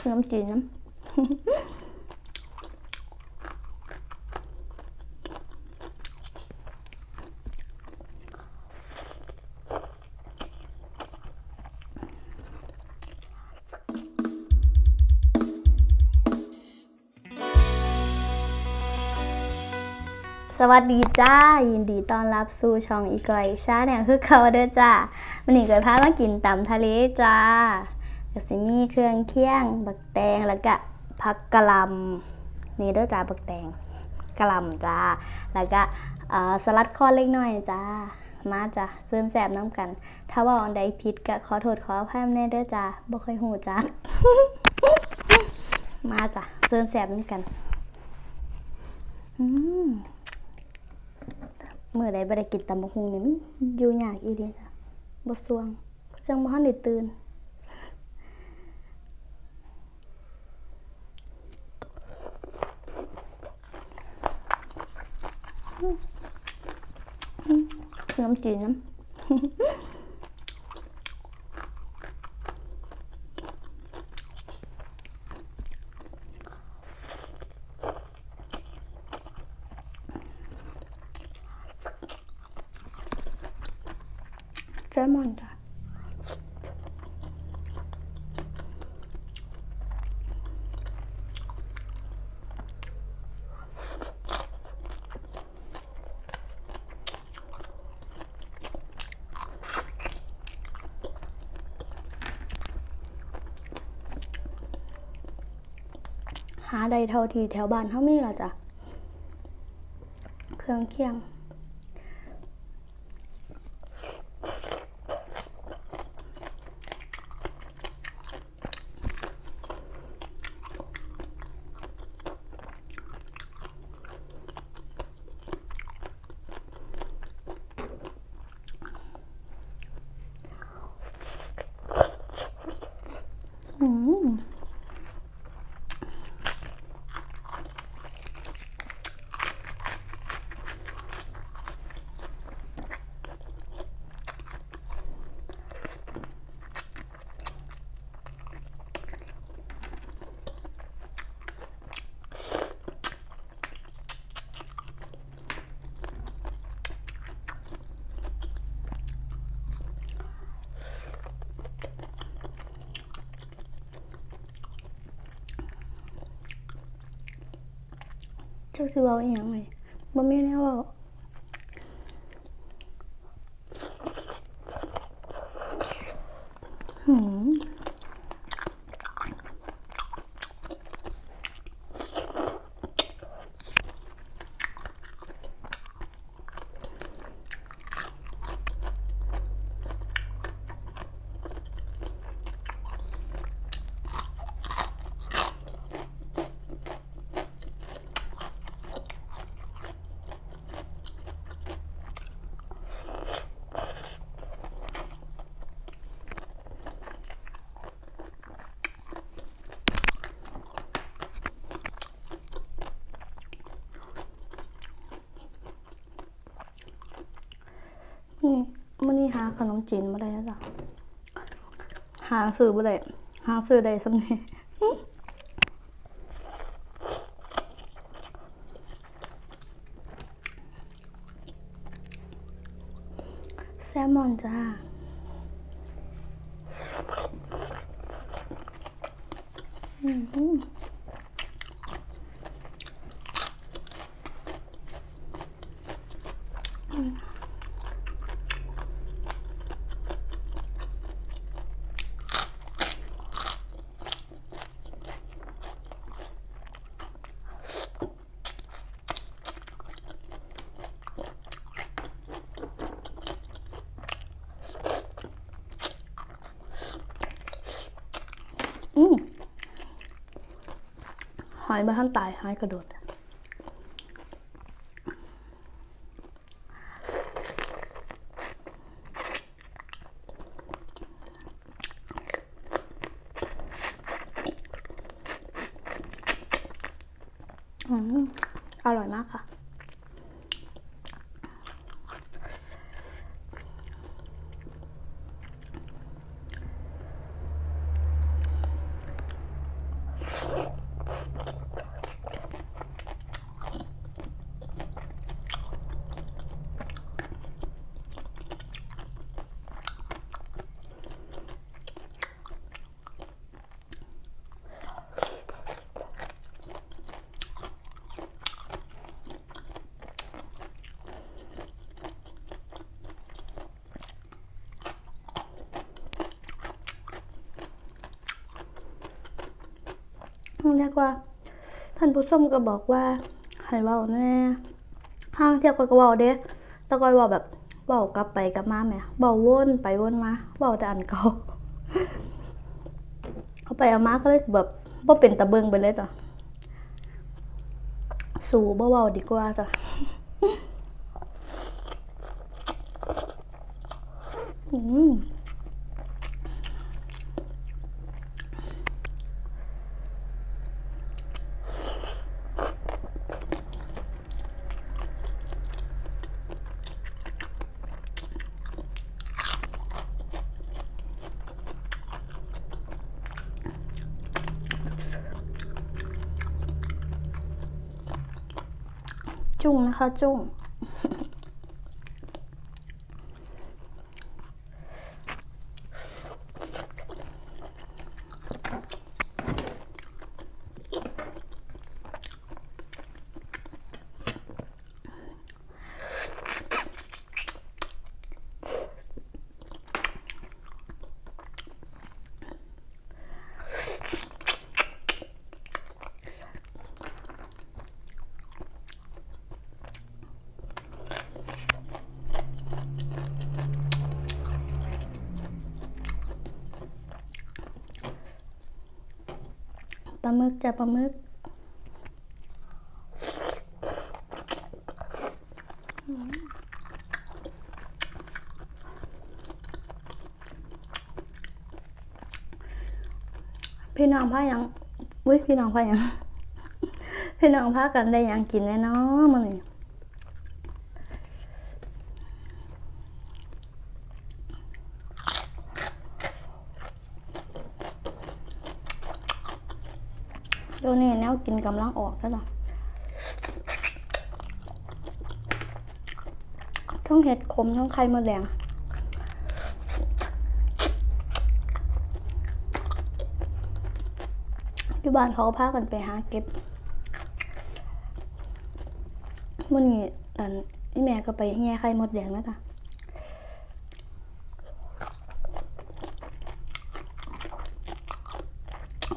ขน สวัสดีจ้า ยินดีต้อนรับสู่ช่องอีกอยชาแนลคือเขาเด้อจ้าวันนี้เกิดพามากินตำทะเลจ้าก็สิมีเครื่องเคียง บักแตงแล้วก็ผักกะหล่ำนี่เด้อจ้าบักแตงกะหล่ำจ้าแล้วก็สลัดคอเล็กน้อยจ้ามาจ้ะเซินแสบน้ำกัน ถ้าว่าอันใดผิดก็ขอโทษขออภัยแน่เด้อจ้าบ่ค่อยหูจ้ามาจ้ะเซินแสบน้ำกัน อืม เมื่อใดบ่ได้กินตำบักหุ่งนี่มันอยู่ยากอีเดีจ้ะบ่สวงจังบ่ทันได้ตื่นน้ำจีนน้ำ หาได้เท่าที่แถวบ้านเขามีและจ้ะเครื่องเคียง อืม จักสิเว้าอีหยังไงบ่มีแนวเว้าหืมนี่มื้อ นี้หาขนมจีนมาได้แล้วจ้ะหาซื้อมาได้หาซื้อได้สำนี้แซลมอนจ้า อืมอืม หายมาท่านตายหายกระโดดอืมอร่อยมากค่ะ เรียกว่า ท่านผู้ชมก็บอกว่าให้เว้าแน่ห้างเทียวก็ก็เว้าเด้ต่ก็เว้าแบบเว้ากลับไปกลับมาแหมเว้าวนไปวนมาเว้าแต่อันเก่าเอาไปเอามาก็เลยแบบบ่เป็นตะเบิงไปเลยจ้ะสู่บ่เว้าดีกว่าจ้ะอืม จุ้งนะคะจุ้ง ลาหมึกจ้ะปลาหมึกพี่น้องพายังอุ้ยพี่น้องพายังพี่น้องพากันได้ยังกินแน่นอนมื้อนี้เลย วนี้แนวกินกำลังออกแล้วจ้ะทั้งเห็ดขมทั้งไข่มดแดงอยู่บ้านเขาพากันไปหาเก็บมันนี้อันนี่แม่ก็ไปแง่ไข่มดแดงแล้วจ้ะ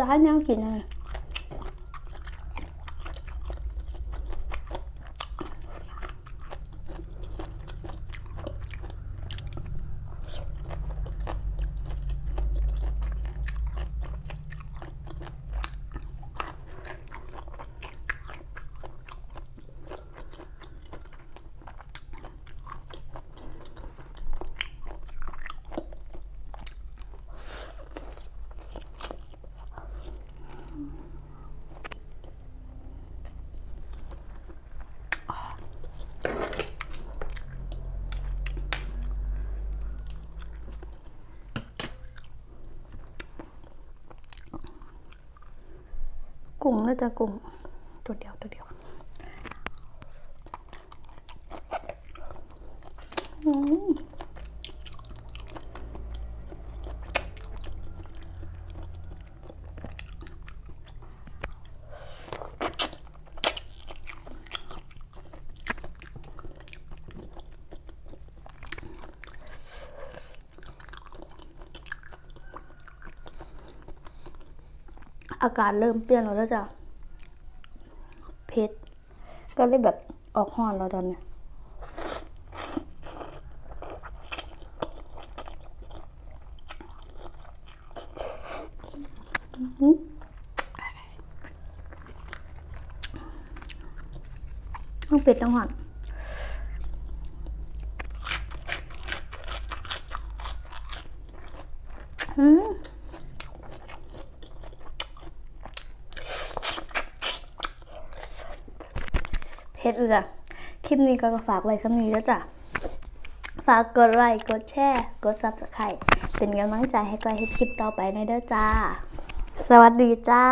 ร้านแนวกินอะไร กุ้งน่าจะกุ้งตัวเดียวตัวเดียวอืม อากาศเริ่มเปลี่ยนแล้วแล้วจ้ะเผ็ดก็เลยแบบออกห้อนแล้วตอนเนี้ยต้องเป็ดต้องหอนอืม เพชรเลยจ้ะคลิปนี้ก็ฝากไว้สำนีแล้วจ้ะฝากกดไลค์กดแชร์กดซับสไครต์เป็นกำลังใจให้ก้อยเฮ็ดคลิปต่อไปในเด้อจ้า สวัสดีจ้า